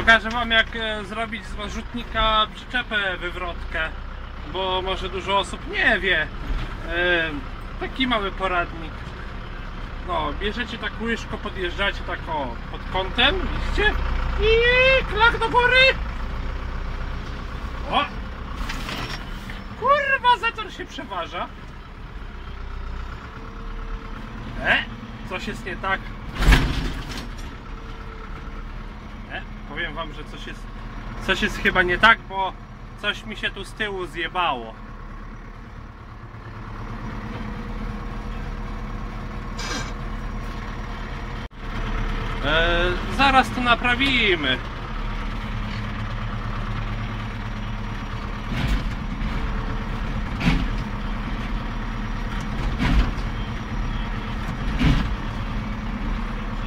Pokażę wam jak e, zrobić z rozrzutnika przyczepę wywrotkę, bo może dużo osób nie wie. E, Taki mały poradnik. No, bierzecie tak łyżko, podjeżdżacie tak o, pod kątem, widzicie? I klak do góry! O! Kurwa, zator się przeważa. E? Coś jest nie tak. E? Powiem wam, że coś jest, coś jest chyba nie tak, bo coś mi się tu z tyłu zjebało. E, zaraz to naprawimy.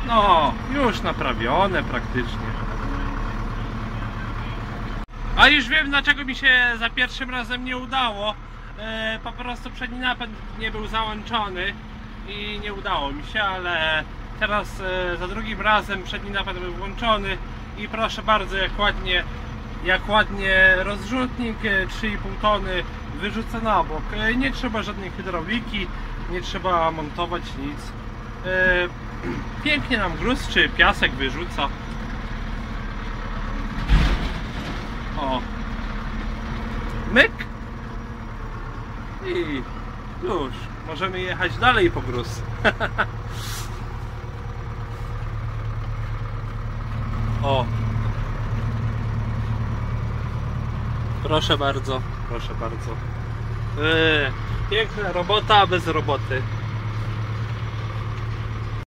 No, już naprawione praktycznie. A już wiem dlaczego mi się za pierwszym razem nie udało. E, po prostu przedni napęd nie był załączony i nie udało mi się, ale teraz e, za drugim razem przedni napęd był włączony i proszę bardzo jak ładnie jak ładnie rozrzutnik e, 3,5 tony wyrzuca na bok. E, Nie trzeba żadnej hydrauliki, nie trzeba montować nic. E, Pięknie nam gruz czy piasek wyrzuca. O. Myk. I już. Możemy jechać dalej po gruz. o. Proszę bardzo, proszę bardzo. Yy, piękna robota bez roboty.